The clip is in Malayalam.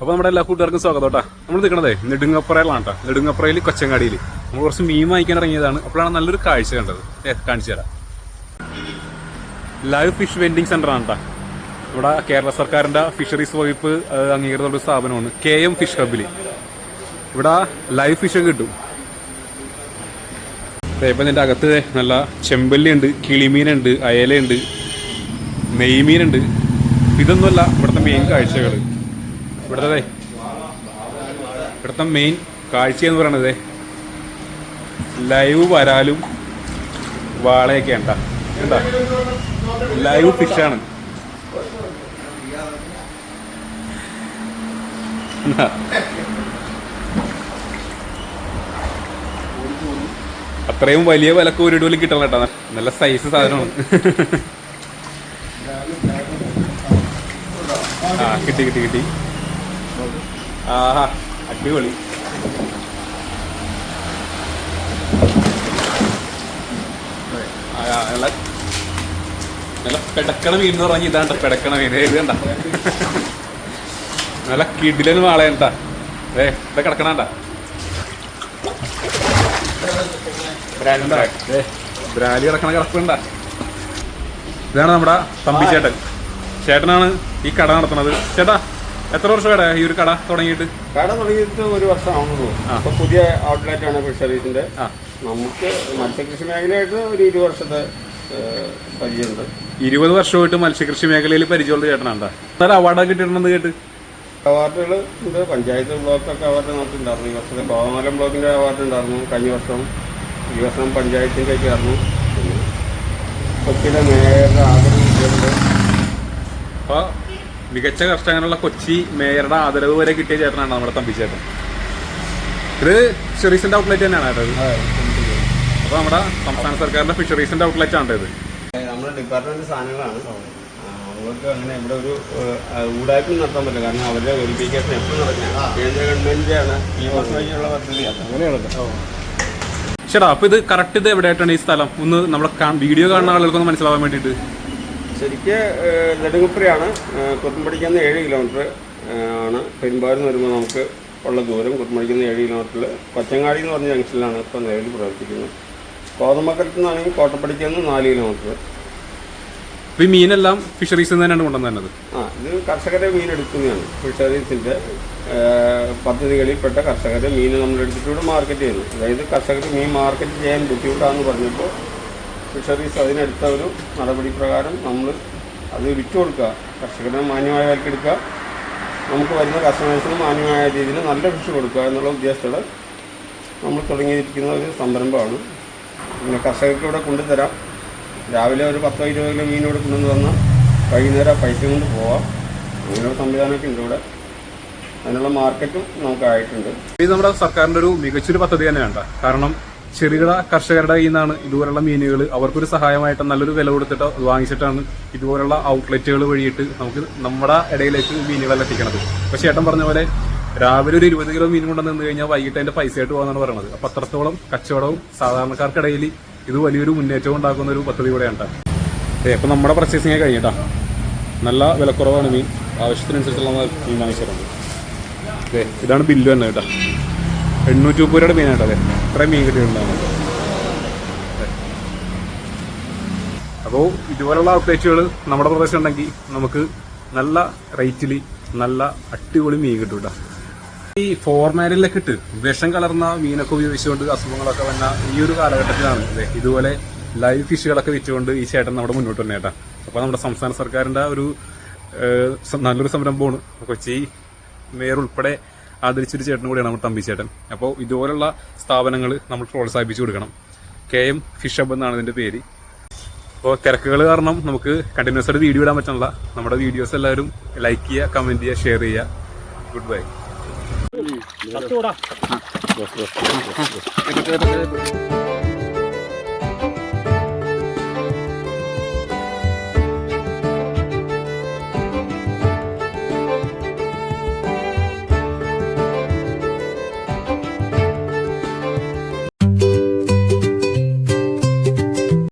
അപ്പോൾ നമ്മുടെ എല്ലാ കൂട്ടുകാർക്കും സ്വാഗതം കേട്ടോ നമ്മൾ നിൽക്കണതേ നെടുങ്ങപ്പുറയിലാണ് കേട്ടോ നെടുങ്ങപ്പുറയിൽ കൊച്ചങ്ങാടിയിൽ നമ്മൾ കുറച്ച് മീൻ വാങ്ങിക്കാൻ ഇറങ്ങിയതാണ്. അപ്പോഴാണ് നല്ലൊരു കാഴ്ച കണ്ടത്. കാണിച്ചു തരാം. ലൈവ് ഫിഷ് വെൻഡിങ് ആണ് കേട്ടോ ഇവിടെ കേരള സർക്കാരിന്റെ ഫിഷറീസ് വകുപ്പ് അംഗീകൃതമുള്ള സ്ഥാപനമാണ് കെ എം ഫിഷ് ഹബിൽ ഇവിടെ ലൈവ് ഫിഷ് കിട്ടും. ഇപ്പം ഇതിന്റെ അകത്ത് നല്ല ചെമ്പല്ലിയുണ്ട് കിളിമീനുണ്ട് അയലയുണ്ട് നെയ്മീനുണ്ട് ഇതൊന്നുമല്ല ഇവിടുത്തെ മെയിൻ കാഴ്ചകൾ ഇവിടുത്തെ ഇവിടുത്തെ മെയിൻ കാഴ്ച എന്ന് പറയണത് ലൈവ് വരാലും വാളയൊക്കെ ഉണ്ടാ എന്താ ലൈവ് ഫിഷാണ് അത്രയും വലിയ വിലക്ക് ഒരു പോലും കിട്ടണം കേട്ടോ നല്ല സൈസ് സാധനമാണ്. ആ കിട്ടി കിട്ടി കിട്ടി. ആഹാ അടിപൊളി. നല്ല പെടക്കണ മീൻ എന്ന് പറഞ്ഞാൽ ഇതാണ്ട പെടക്കണ മീൻ. ഇത് കണ്ട നല്ല കിടിലൻ വാളയണ്ട ഏ ഇവിടെ കിടക്കണണ്ട. ബ്രാലി കിടക്കണ കിടപ്പുണ്ട. ഇതാണ് നമ്മുടെ തമ്പി ചേട്ടൻ. ചേട്ടനാണ് ഈ കട നടത്തുന്നത്. ചേട്ടാ എത്ര വർഷം കട ഈ ഒരു കട തുടങ്ങിയിട്ട്? കട തുടങ്ങിയിട്ട് ഒരു വർഷം ആവുന്നു അപ്പൊ പുതിയ ഔട്ട്ലെറ്റ് ആണ് ഫിഷറീസിന്റെ നമുക്ക് മത്സ്യകൃഷി മേഖലയായിട്ട് ഒരു ഇരുപത് വർഷത്തെ പരിചയമുണ്ട്. ഇരുപത് വർഷമായിട്ട് മത്സ്യകൃഷി മേഖലയിൽ പരിചയമുള്ള ചേട്ടനാണ്ടാ? എന്നാലും അവാർഡ് കിട്ടിയിട്ടുണ്ടെന്ന് കേട്ട്. അവാർഡുകൾ ഉണ്ട്. പഞ്ചായത്ത് ബ്ലോക്കൊക്കെ അവാർഡ് നമുക്കുണ്ടായിരുന്നു ഈ വർഷത്തെ കോതമംഗലം ബ്ലോക്കിന്റെ അവാർഡ് ഉണ്ടായിരുന്നു. കഴിഞ്ഞ വർഷം ഈ വർഷം പഞ്ചായത്തിന്റെ ചേർന്നു. ആയിരുന്നു പിന്നെ കൊച്ചിയിലെ മേയറുടെ ആദരവ് കിട്ടിയിട്ടുണ്ട് അപ്പോൾ മികച്ച കർഷകനുള്ള കൊച്ചി മേയറുടെ ആദരവ് വരെ കിട്ടിയ ചേട്ടനാണ് നമ്മുടെ തമ്പി ചേട്ടൻ. ഇത് ഫിഷറീസിന്റെ ഔട്ട്ലെറ്റ് തന്നെയാണ് കേട്ടത് അപ്പൊ നമ്മുടെ സംസ്ഥാന സർക്കാരിന്റെ ഫിഷറീസിന്റെ ഔട്ട്ലെറ്റ് ആണ് ഇത്. നമ്മുടെ ഡിപ്പാർട്ട്മെന്റ് സാധനങ്ങളാണ്. അവർക്ക് അങ്ങനെ ഇവിടെ ഒരു ഊടായ്പ നടത്താൻ പറ്റില്ല. കാരണം അവരുടെ വെരിഫിക്കേഷൻ എപ്പോഴും നടക്കണം കേന്ദ്ര ഗവൺമെന്റിന്റെ ആണ് ഈ വർഷം പദ്ധതി അങ്ങനെയുള്ളത് ചേട്ടാ അപ്പോൾ ഇത് കറക്റ്റ് ഇത് എവിടെയായിട്ടാണ് ഈ സ്ഥലം? ഒന്ന് നമ്മളെ വീഡിയോ കാണുന്ന ആളുകൾക്ക് ഒന്ന് മനസ്സിലാവാൻ വേണ്ടിയിട്ട്. ശരിക്ക് ഏഹ്, നെടുങ്ങുപ്പുറയാണ് നിന്ന് ഏഴ് കിലോമീറ്റർ ആണ്. പെരുമ്പാരിൽ നിന്ന് വരുമ്പോൾ നമുക്ക് ഉള്ള ദൂരം കൊത്തുമ്പടിക്കുന്ന ഏഴ് കിലോമീറ്ററിൽ. പച്ചങ്ങാടി എന്ന് പറഞ്ഞ ജംഗ്ഷനിലാണ് ഇപ്പോൾ നിലവിൽ പ്രവർത്തിക്കുന്നത്. കോതമക്കലത്ത് നിന്നാണെങ്കിൽ കോട്ടപ്പടിക്കുന്ന നാല് കിലോമീറ്റർ. ഇപ്പം ഈ മീനെല്ലാം ഫിഷറീസിൽ നിന്ന് തന്നെയാണ് കൊണ്ടുവന്നത് ആ ഇത് കർഷകരെ മീൻ എടുക്കുന്നതാണ്. ഫിഷറീസിന്റെ പദ്ധതികളിൽപ്പെട്ട കർഷകരെ മീൻ നമ്മൾ എടുത്തിട്ട് മാർക്കറ്റ് ചെയ്യുന്നു. അതായത് കർഷകർക്ക് മീൻ മാർക്കറ്റ് ചെയ്യാൻ ബുദ്ധിമുട്ടാണെന്ന് പറഞ്ഞപ്പോൾ ഫിഷറീസ് അതിനെടുത്ത ഒരു നടപടി പ്രകാരം നമ്മൾ അത് വിറ്റു കൊടുക്കുക. കർഷകരെ മാന്യമായ വിലക്കെടുക്കുക നമുക്ക് വരുന്ന കസ്റ്റമേഴ്സിന് മാന്യമായ രീതിയിൽ നല്ല ഫിഷ് കൊടുക്കുക എന്നുള്ള ഉദ്ദേശത്തോടെ നമ്മൾ തുടങ്ങിയിരിക്കുന്ന ഒരു സംരംഭമാണ്. പിന്നെ കർഷകർക്ക് ഇവിടെ കൊണ്ടുതരാം. രാവിലെ ഒരു പത്തോ ഇരുപത് കിലോ മീൻ ഇവിടെ കൊണ്ടുവന്ന് തന്നാൽ വൈകുന്നേരം പൈസ കൊണ്ട് പോവാം. അങ്ങനെയുള്ള സംവിധാനമൊക്കെ ഉണ്ട് ഇവിടെ. അതിനുള്ള മാർക്കറ്റും നമുക്കായിട്ടുണ്ട് ഇത് നമ്മുടെ സർക്കാരിന്റെ ഒരു മികച്ചൊരു പദ്ധതി തന്നെയാണ് കാരണം ചെറുകിട കർഷകരുടെ കയ്യിൽ നിന്നാണ് ഇതുപോലുള്ള മീനുകൾ അവർക്കൊരു സഹായമായിട്ട് നല്ലൊരു വില കൊടുത്തിട്ട് വാങ്ങിച്ചിട്ടാണ് ഇതുപോലുള്ള ഔട്ട്ലെറ്റുകൾ വഴിയിട്ട് നമുക്ക് നമ്മുടെ ഇടയിലേക്ക് മീനുകളെല്ലാം എത്തിക്കണത്. പക്ഷേ ചേട്ടൻ പറഞ്ഞ പോലെ രാവിലെ ഒരു ഇരുപത് കിലോ മീൻ കൊണ്ട് നിന്ന് കഴിഞ്ഞാൽ വൈകിട്ട് അതിന്റെ പൈസയായിട്ട് പോകാന്നാണ് പറയുന്നത് അപ്പൊ അത്രത്തോളം കച്ചവടവും സാധാരണക്കാർക്കിടയിൽ ഇത് വലിയൊരു മുന്നേറ്റം ഉണ്ടാക്കുന്ന ഒരു പദ്ധതി കൂടെയാണ്. ഏ അപ്പൊ നമ്മുടെ പർച്ചേസിങ് കഴിഞ്ഞിട്ടാ നല്ല വിലക്കുറവാണ് മീൻ. ആവശ്യത്തിനനുസരിച്ചുള്ള മീൻ വാങ്ങിച്ചിട്ടുണ്ട് ഇതാണ് ബില്ല് തന്നെ കേട്ടോ എണ്ണൂറ്റി മുപ്പത് രൂപയുടെ മീനാണ് അതെ. ഇത്രയും മീൻ കിട്ടിയിട്ടുണ്ടാവും. അപ്പോൾ ഇതുപോലുള്ള അപ്ഡേറ്റുകൾ നമ്മുടെ പ്രദേശം ഉണ്ടെങ്കിൽ നമുക്ക് നല്ല റേറ്റിൽ നല്ല അടിപൊളി മീൻ കിട്ടും കേട്ടോ ഈ ഫോർമാലിലൊക്കെ ഇട്ട് വിഷം കലർന്ന മീനൊക്കെ ഉപയോഗിച്ചുകൊണ്ട് അസുഖങ്ങളൊക്കെ വന്ന ഈ ഒരു കാലഘട്ടത്തിലാണ് ഇതുപോലെ ലൈവ് ഫിഷുകളൊക്കെ വിറ്റുകൊണ്ട് ഈ ചേട്ടൻ നമ്മുടെ മുന്നോട്ട് തന്നെ കേട്ടോ അപ്പോൾ നമ്മുടെ സംസ്ഥാന സർക്കാരിന്റെ ഒരു നല്ലൊരു സംരംഭമാണ്. കൊച്ചി മേയർ ഉൾപ്പെടെ ആദരിച്ചൊരു ചേട്ടനും കൂടിയാണ് നമ്മുടെ തമ്പി ചേട്ടൻ അപ്പോൾ ഇതുപോലുള്ള സ്ഥാപനങ്ങൾ നമ്മൾ പ്രോത്സാഹിപ്പിച്ചു കൊടുക്കണം കെ എം ഫിഷ് ഹബ് എന്നാണ് ഇതിന്റെ പേര് അപ്പോൾ തിരക്കുകൾ കാരണം നമുക്ക് കണ്ടിന്യൂസ് ആയിട്ട് വീഡിയോ ഇടാൻ പറ്റണില്ല നമ്മുടെ വീഡിയോസ് എല്ലാവരും ലൈക്ക് ചെയ്യുക കമന്റ് ചെയ്യുക ഷെയർ ചെയ്യുക ഗുഡ് ബൈ